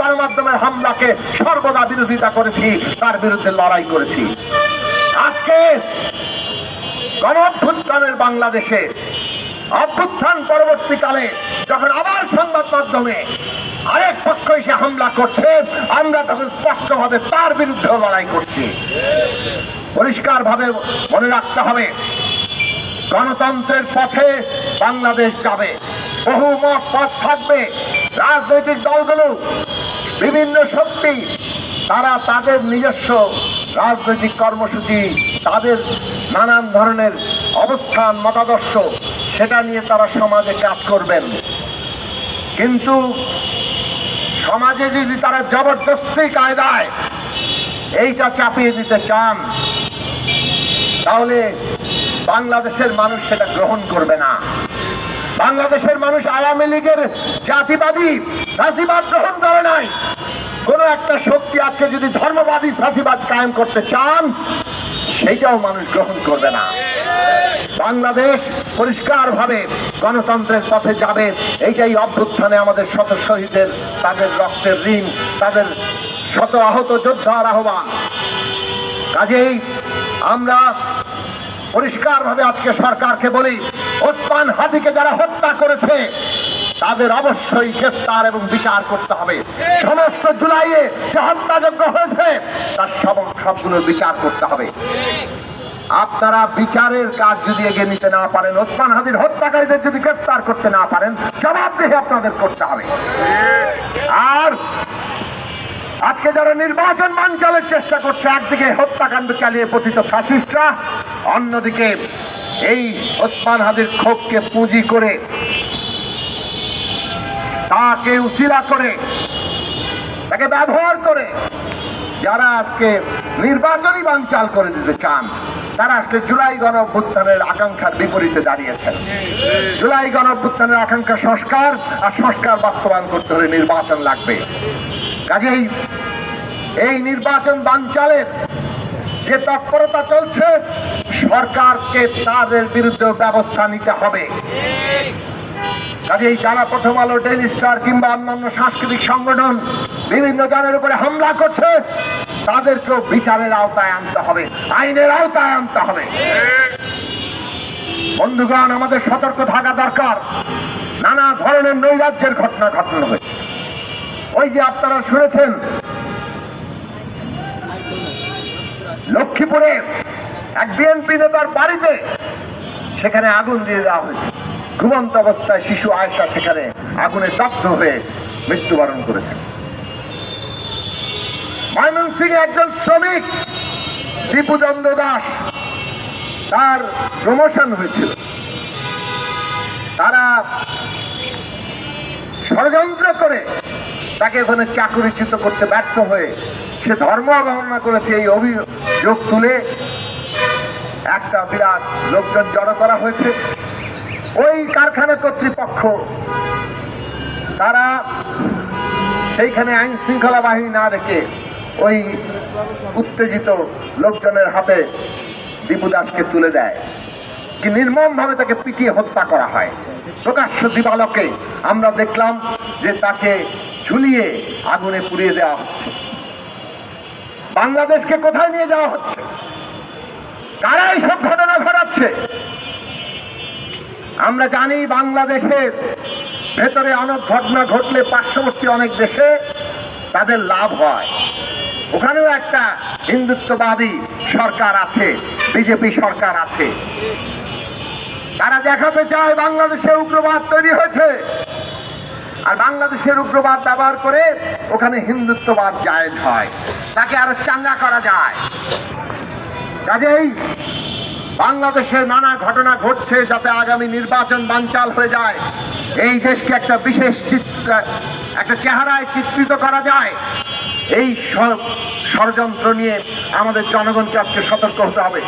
গণমাধ্যমের হামলাকে সর্বদা বিরোধিতা করেছি, তার বিরুদ্ধে লড়াই করেছি। আজকে গণ অভ্যুত্থানের বাংলাদেশে, অভ্যুত্থান পরবর্তীকালে যখন আবার সংবাদ মাধ্যমে আরেক পক্ষ এসে হামলা করছে, আমরা তখন স্পষ্টভাবে তার বিরুদ্ধে লড়াই করছি। পরিষ্কারভাবে মনে রাখতে হবে, গণতন্ত্রের পথে বাংলাদেশ যাবে। বহু মত পথ থাকবে, রাজনৈতিক দলগুলো বিভিন্ন শক্তি, তারা তাদের নিজস্ব রাজনৈতিক কর্মসূচি, তাদের নানান ধরনের অবস্থান, মতাদর্শ, সেটা নিয়ে তারা সমাজে কাজ করবেন। কিন্তু সমাজে যদি তারা জবরদস্তি কায়দায় এইটা চাপিয়ে দিতে চান, তাহলে বাংলাদেশের মানুষ সেটা গ্রহণ করবে না। বাংলাদেশের মানুষ আওয়ামী লীগের জাতিবাদী ফাঁসিবাদ গ্রহণ করে নাই। শক্তি আজকে যদি ধর্মবাদী ফাঁসিবাদ কায়েম করতে চান, সেইটাও মানুষ গ্রহণ করবে না। বাংলাদেশ পরিষ্কারভাবে গণতন্ত্রের পথে যাবে, এইটাই অভ্যুত্থানে আমাদের শত শহীদের, তাদের রক্তের ঋণ, তাদের শত আহত যোদ্ধার আহ্বান। কাজেই আমরা পরিষ্কারভাবে আজকে সরকারকে বলি, ওসমান হাদিকে যারা হত্যা করেছে, তাদের অবশ্যই গ্রেফতার এবং বিচার করতে হবে। সমস্ত জুলাইয়ে যে হত্যাযজ্ঞ হয়েছে, তার সব সবগুলোর বিচার করতে হবে। আপনারা বিচারের কাজ যদি এগিয়ে নিতে না পারেন, ওসমান হাদির হত্যাকারীদের যদি গ্রেফতার করতে না পারেন, জবাবদিহি আপনাদের করতে হবে। আর আজকে যারা নির্বাচন বানচালের চেষ্টা করছে, একদিকে হত্যাকাণ্ড চালিয়ে পতিত ফ্যাসিস্টরা অন্যদিকে এই ওসমান হাদির ক্ষোভকে পুঁজি করে তাকে উচিলা করে তাকে ব্যবহার করে যারা আজকে নির্বাচনই বানচাল করে দিতে চান, তারা আজকে জুলাই গণ অভ্যুত্থানের আকাঙ্ক্ষার বিপরীতে দাঁড়িয়েছেন। জুলাই গণ অভ্যুত্থানের আকাঙ্ক্ষা সংস্কার আর সংস্কার বাস্তবায়ন করতে হলে নির্বাচন লাগবে। কাজেই এই নির্বাচন বানচালের যে তৎপরতা চলছে, সরকারকে তাদের বিরুদ্ধে ব্যবস্থা নিতে হবে। কাজেই যারা প্রথম আলো ডেইলি স্টার কিংবা অন্যান্য সাংস্কৃতিক সংগঠন বিভিন্ন জনের উপরে হামলা করছে, তাদেরকেও বিচারের আওতায় আনতে হবে, আইনের আওতায় আনতে হবে। বন্ধুগণ, আমাদের সতর্ক থাকা দরকার। নানা ধরনের নৈরাজ্যের ঘটনা ঘটানো হয়েছে। ওই যে আপনারা শুনেছেন, লক্ষ্মীপুরে এক বিএনপি নেতার বাড়িতে সেখানে আগুন দিয়ে দেওয়া হয়েছে। ঘুমন্ত অবস্থায় শিশু আয়সা সেখানে আগুনে দগ্ধ হয়ে মৃত্যুবরণ করেছে। ময়মনসিং একজন শ্রমিক, দীপুচন্দ্র দাস, তার প্রমোশন হয়েছিল। তারা ষড়যন্ত্র করে তাকে ওখানে চাকরিচ্যুত করতে ব্যর্থ হয়ে সে ধর্ম অবমাননা করেছে এই অভিযোগ তুলে একটা বিরাট লোকজন জড়ো করা হয়েছে। ওই কারখানা কর্তৃপক্ষ, তারা সেইখানে আইন শৃঙ্খলা বাহিনী না রেখে ওই উত্তেজিত লোকজনের হাতে দীপু দাসকে তুলে দেয়। কি নির্মমভাবে তাকে পিটিয়ে হত্যা করা হয়। প্রকাশ্য দিবালকে আমরা দেখলাম যে তাকে ঝুলিয়ে আগুনে পুড়িয়ে দেওয়া হচ্ছে। বাংলাদেশকে কোথায় নিয়ে যাওয়া হচ্ছে? কারা এইসব ঘটনা ঘটাচ্ছে? আমরা জানি বাংলাদেশের ভেতরে অনেক ঘটনা ঘটলে পার্শ্ববর্তী অনেক দেশে তাদের লাভ হয়। ওখানেও একটা হিন্দুত্ববাদী সরকার আছে, বিজেপি সরকার আছে। তারা দেখাতে চায় বাংলাদেশে উগ্রবাদ তৈরি হয়েছে। আর বাংলাদেশের উগ্রবাদ ব্যবহার করে ওখানে হিন্দুত্ববাদ জায়েজ হয়। তাকে আরও চাঙ্গা করা যায়। কাজেই বাংলাদেশে নানা ঘটনা ঘটছে যাতে আগামী নির্বাচন বানচাল হয়ে যায়। এই দেশকে একটা বিশেষ চিত্র, একটা চেহারায় চিত্রিত করা যায়। এই সব ষড়যন্ত্র নিয়ে আমাদের জনগণকে আজকে সতর্ক হতে হবে।